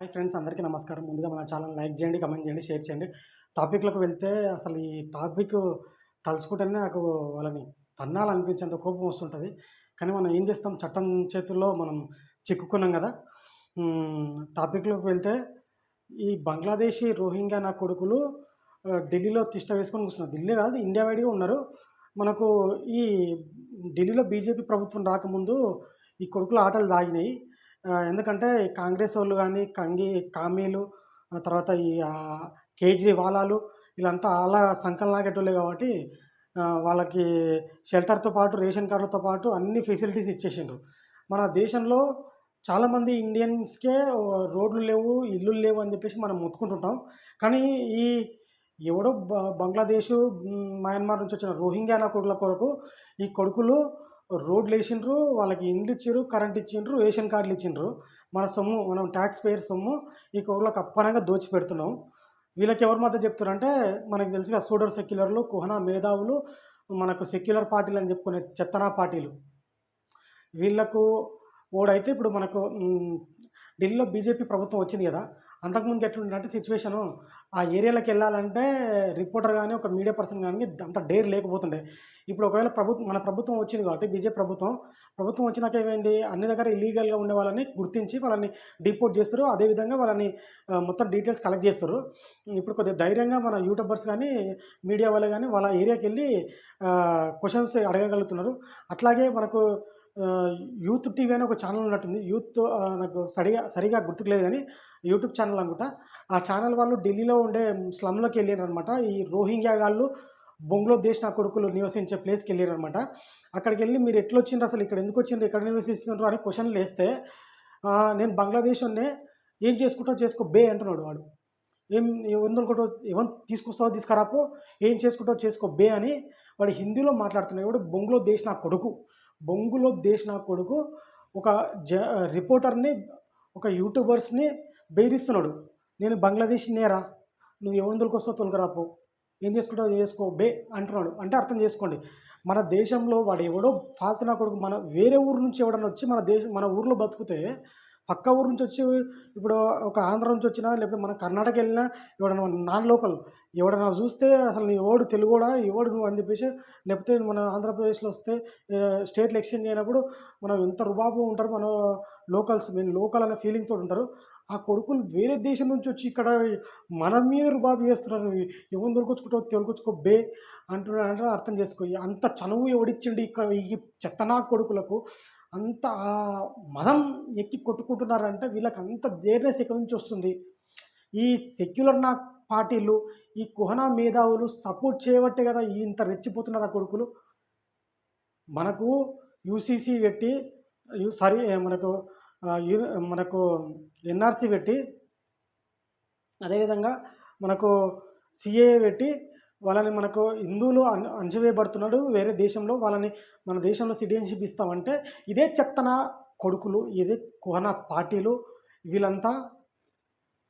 Hi friends అందరికీ నమస్కారం. ముందుగా మన ఛానల్ లైక్ చేయండి కమెంట్ చేయండి షేర్ చేయండి. టాపిక్లోకి వెళ్తే అసలు ఈ టాపిక్ తలుచుకుంటేనే నాకు వాళ్ళని తన్నాలనిపించేంత కోపం వస్తుంటుంది. కానీ మనం ఏం చేస్తాం? చట్టం చేతుల్లో మనం చిక్కుకున్నాం కదా. టాపిక్లోకి వెళ్తే ఈ బంగ్లాదేశీ రోహింగ్యా నా కొడుకులు ఢిల్లీలో తిష్ట వేసుకొని కూర్చున్నారు. ఢిల్లీ కాదు ఇండియా వైడ్గా ఉన్నారు. మనకు ఈ ఢిల్లీలో బీజేపీ ప్రభుత్వం రాకముందు ఈ కొడుకుల ఆటలు దాగినాయి. ఎందుకంటే కాంగ్రెస్ వాళ్ళు కానీ కంగి కామీలు తర్వాత ఈ కేజ్రీవాలాలు వీళ్ళంతా అలా సంకలం లాగేటోళ్ళే కాబట్టి వాళ్ళకి షెల్టర్తో పాటు రేషన్ కార్డులతో పాటు అన్ని ఫెసిలిటీస్ ఇచ్చేసిండ్రు. మన దేశంలో చాలామంది ఇండియన్స్కే రోడ్లు లేవు ఇల్లు లేవు అని చెప్పేసి మనం మొత్తుకుంటుంటాం. కానీ ఈ ఎవడో బ బంగ్లాదేశ్ మయన్మార్ నుంచి వచ్చిన రోహింగ్యానా కొడుల కొడుకుల కొరకు ఈ కొడుకులు రోడ్లు వేసిండ్రు వాళ్ళకి ఇండ్లు ఇచ్చిండ్రు కరెంట్ ఇచ్చిండ్రు రేషన్ కార్డులు ఇచ్చిండ్రు. మన సొమ్ము మనం ట్యాక్స్ పేయర్ సొమ్ము ఈ కోళ్ళకి అప్పనంగా దోచి పెడుతున్నాం. వీళ్ళకి ఎవరి మధ్య చెప్తారంటే మనకు తెలిసిన సూడర్ సెక్యులర్లు కుహనా మేధావులు మనకు సెక్యులర్ పార్టీలు అని చెప్పుకునే చెత్తనా పార్టీలు. వీళ్ళకు ఓడైతే ఇప్పుడు మనకు ఢిల్లీలో బీజేపీ ప్రభుత్వం వచ్చింది కదా అంతకుముందు ఎట్లుందంటే సిచ్యువేషను ఆ ఏరియాలకు వెళ్ళాలంటే రిపోర్టర్ కానీ ఒక మీడియా పర్సన్ కానీ అంత డేర్ లేకపోతుండే. ఇప్పుడు ఒకవేళ ప్రభుత్వం మన ప్రభుత్వం వచ్చింది కాబట్టి బీజేపీ ప్రభుత్వం ప్రభుత్వం వచ్చినాక ఏమైంది? అన్ని దగ్గర ఇల్లీగల్గా ఉండే వాళ్ళని గుర్తించి వాళ్ళని డిపోర్ట్ చేస్తారు. అదేవిధంగా వాళ్ళని మొత్తం డీటెయిల్స్ కలెక్ట్ చేస్తారు. ఇప్పుడు కొద్దిగా ధైర్యంగా మన యూట్యూబర్స్ కానీ మీడియా వాళ్ళు కానీ వాళ్ళ ఏరియాకి వెళ్ళి క్వశ్చన్స్ అడగగలుగుతున్నారు. అట్లాగే మనకు యూత్ టీవీ అని ఒక ఛానల్ ఉన్నట్టుంది. యూత్ నాకు సరిగా సరిగా గుర్తుకులేదు కానీ యూట్యూబ్ ఛానల్ అనుకుంటా. ఆ ఛానల్ వాళ్ళు ఢిల్లీలో ఉండే స్లమ్లోకి వెళ్ళారు అనమాట ఈ రోహింగ్యా వాళ్ళు బంగ్లాదేశ్ నా కొడుకులు నివసించే ప్లేస్కి వెళ్ళారు అనమాట అక్కడికి వెళ్ళి మీరు ఎట్లా వచ్చిండ్రు అసలు? ఇక్కడ ఎందుకు వచ్చిండ్రు? ఎక్కడ నివసిస్తున్నారు? అని క్వశ్చన్లు వేస్తే నేను బంగ్లాదేశ్ ఉన్నే ఏం చేసుకుంటావు చేసుకో బే అంటున్నాడు వాడు. ఏం ఎందుకుంటో ఏమని తీసుకొస్తావో తీసుకురాపో ఏం చేసుకుంటావు చేసుకో బే అని వాడు హిందీలో మాట్లాడుతున్నాడు. వాడు బొంగులో దేశ్ నా కొడుకు. బొంగులో దేశ్ నా కొడుకు ఒక జ రిపోర్టర్ని ఒక యూట్యూబర్స్ని బెదిరిస్తున్నాడు. నేను బంగ్లాదేశ్ నేరా నువ్వు ఎవరి వస్తావు తొలగరాపో ఏం చేసుకుంటావు చేసుకో బే అంటున్నాడు. అంటే అర్థం చేసుకోండి. మన దేశంలో వాడు ఎవడో ఫాల్తు నా కొడుకు మన వేరే ఊరు నుంచి ఎవడన్నా వచ్చి మన దేశం మన ఊర్లో బతికితే పక్క ఊరు నుంచి వచ్చి ఇప్పుడు ఒక ఆంధ్ర నుంచి వచ్చినా లేకపోతే మన కర్ణాటక వెళ్ళినా ఎవడన్నా నాన్ లోకల్ ఎవడన్నా చూస్తే అసలు నీ ఓడు తెలుగుడా? ఎవడు నువ్వు అని చెప్పేసి లేకపోతే మన ఆంధ్రప్రదేశ్లో వస్తే స్టేట్లు ఎక్స్చేంజ్ అయినప్పుడు మనం ఎంత రుబాబు ఉంటారు మన లోకల్స్ మేము లోకల్ అనే ఫీలింగ్తో ఉంటారు. ఆ కొడుకులు వేరే దేశం నుంచి వచ్చి ఇక్కడ మన మీద రుబాబు చేస్తున్నారు. ఎవరు దొరికొచ్చుకుంటావు తొలకొచ్చుకో బే అంటున్నారంటే అర్థం చేసుకో. అంత చనువు ఎవడిచ్చిండి ఇక్కడ ఈ చెత్తనా కొడుకులకు? అంత మనం మదం ఎక్కి కొట్టుకుంటున్నారంటే వీళ్ళకి అంత దేర్నెస్ ఎక్కడి నుంచి వస్తుంది. ఈ సెక్యులర్ నా పార్టీలు ఈ కుహనా మేధావులు సపోర్ట్ చేయబట్టే కదా ఇంత రెచ్చిపోతున్నారు ఆ కొడుకులు. మనకు యూసీసీ పెట్టి సారీ మనకు మనకు ఎన్ఆర్సీ పెట్టి అదేవిధంగా మనకు సిఏ పెట్టి వాళ్ళని మనకు హిందువులు అంచవేయబడుతున్నాడు వేరే దేశంలో. వాళ్ళని మన దేశంలో సిటిజన్షిప్ ఇస్తామంటే ఇదే చెత్తన కొడుకులు ఇదే కుహన పార్టీలు వీళ్ళంతా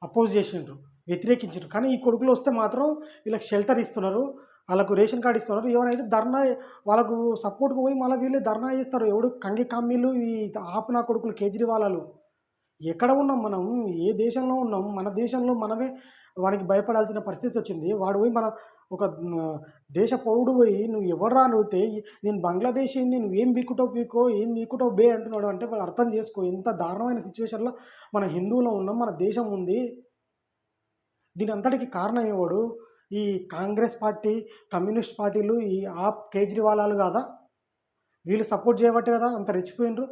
అపోజ్ చేసిండ్రు. వ్యతిరేకించారు కానీ ఈ కొడుకులు వస్తే మాత్రం వీళ్ళకి షెల్టర్ ఇస్తున్నారు. వాళ్ళకు రేషన్ కార్డు ఇస్తున్నారు. ఎవరైతే ధర్నా వాళ్ళకు సపోర్ట్కి పోయి మళ్ళీ వీళ్ళు ధర్నా చేస్తారు. ఎవడు కంగి కమ్మీలు ఈ ఆపన కొడుకులు కేజ్రీవాలాలు. ఎక్కడ ఉన్నాం మనం? ఏ దేశంలో ఉన్నాం? మన దేశంలో మనమే వానికి భయపడాల్సిన పరిస్థితి వచ్చింది. వాడు పోయి మన ఒక దేశ పౌరుడు పోయి నువ్వు ఎవరు నువ్వుతే నేను బంగ్లాదేశ్ నువ్వు ఏం బీకుటో పీకో ఏం బీకుటో బే అంటున్నాడు అంటే వాళ్ళు అర్థం చేసుకో ఎంత దారుణమైన సిచ్యువేషన్లో మన హిందువులో ఉన్నాం మన దేశం ఉంది. దీని అంతటికి కారణం ఎవడు ఈ కాంగ్రెస్ పార్టీ కమ్యూనిస్ట్ పార్టీలు ఈ ఆప్ కేజ్రీవాలాలు కాదా? వీళ్ళు సపోర్ట్ చేయబట్టే కదా అంత రెచ్చిపోయినరు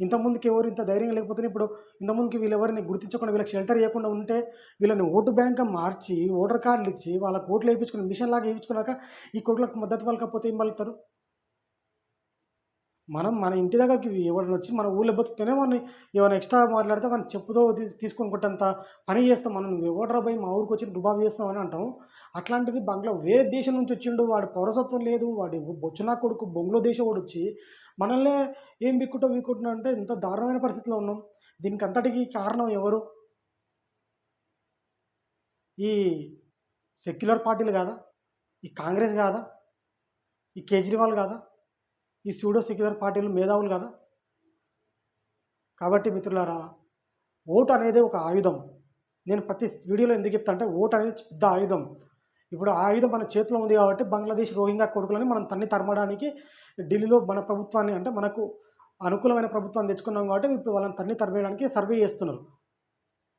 ఇంతకుముందుకి ఎవరు ఇంత ధైర్యం లేకపోతే ఇప్పుడు ఇంతకుముందుకి వీళ్ళు ఎవరిని గుర్తించకుండా వీళ్ళకి షెల్టర్ ఇవ్వకుండా ఉంటే వీళ్ళని ఓటు బ్యాంక్ మార్చి ఓటర్ కార్డులు ఇచ్చి వాళ్ళ కోట్లు వేయించుకుని మిషన్ లాగా వేయించుకున్నాక ఈ కోట్లకు మద్దతు పలకపోతే ఏం పలుకుతారు? మనం మన ఇంటి దగ్గరికి ఎవరైనా వచ్చి మన ఊళ్ళో బతుకుతూనే మనం ఏమైనా ఎక్స్ట్రా మాట్లాడితే మనం చెప్పుతో తీ- తీసుకొని కొట్టంత పని చేస్తాం. మనం ఎవడరా పోయి మా ఊరికి వచ్చి రుబాబు చేస్తాం అని అంటాం. అట్లాంటిది బంగ్లా వేరే దేశం నుంచి వచ్చిండు. వాడి పౌరసత్వం లేదు. వాడి బొచ్చునా కొడుకు బొంగ్లో దేశం వాడు వచ్చి మనల్నే ఏం బిక్కుటో బిక్కుంటున్నా అంటే ఇంత దారుణమైన పరిస్థితిలో ఉన్నాం. దీనికి అంతటికి కారణం ఎవరు? ఈ సెక్యులర్ పార్టీలు కాదా? ఈ కాంగ్రెస్ కాదా? ఈ కేజ్రీవాల్ కాదా? ఈ సూడో సెక్యులర్ పార్టీలు మేధావులు కదా? కాబట్టి మిత్రులారా ఓటు అనేది ఒక ఆయుధం. నేను ప్రతి వీడియోలో ఎందుకు చెప్తా అంటే ఓటు అనేది పెద్ద ఆయుధం. ఇప్పుడు ఆయుధం మన చేతిలో ఉంది కాబట్టి బంగ్లాదేశ్ రోహింగ్యా కొడుకులని మనం తన్ని తరమడానికి ఢిల్లీలో మన ప్రభుత్వాన్ని అంటే మనకు అనుకూలమైన ప్రభుత్వాన్ని తెచ్చుకున్నాం కాబట్టి ఇప్పుడు వాళ్ళని తన్ని తరివేయడానికి సర్వే చేస్తున్నారు.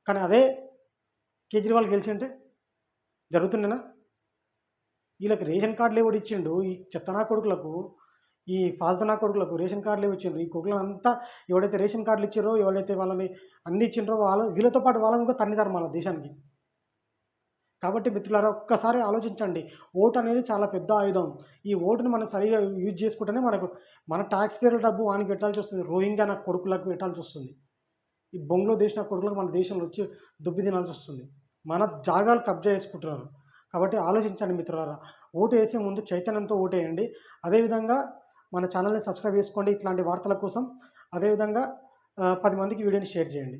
కానీ అదే కేజ్రీవాల్ గెలిచింటే జరుగుతుండేనా? వీళ్ళకి రేషన్ కార్డులు ఎవడు ఇచ్చిండు. ఈ చెత్తనా కొడుకులకు ఈ ఫాల్తునా కొడుకులకు రేషన్ కార్డులు ఇచ్చిండ్రు. ఈ కొడుకులంతా ఎవడైతే రేషన్ కార్డులు ఇచ్చారో ఎవరైతే వాళ్ళని అన్ని ఇచ్చిండ్రో వాళ్ళ వీళ్ళతో పాటు వాళ్ళని కూడా తన్ని మన దేశానికి. కాబట్టి మిత్రులారా ఒక్కసారి ఆలోచించండి. ఓటు అనేది చాలా పెద్ద ఆయుధం. ఈ ఓటుని మనం సరిగా యూజ్ చేసుకుంటేనే మనకు మన ట్యాక్స్ పేరు డబ్బు వానికి పెట్టాల్సి వస్తుంది. రోహింగ్యా నా కొడుకులకు పెట్టాల్సి వస్తుంది. ఈ బొంగులో దేశం నా కొడుకులకు మన దేశంలో వచ్చి దుబ్బి తినాల్సి వస్తుంది. మన జాగాలు కబ్జా చేసుకుంటున్నారు. కాబట్టి ఆలోచించండి మిత్రులారా. ఓటు వేసే ముందు చైతన్యంతో ఓటేయండి అదేవిధంగా మన ఛానల్ని సబ్స్క్రైబ్ చేసుకోండి ఇట్లాంటి వార్తల కోసం. అదేవిధంగా పది మందికి వీడియోని షేర్ చేయండి.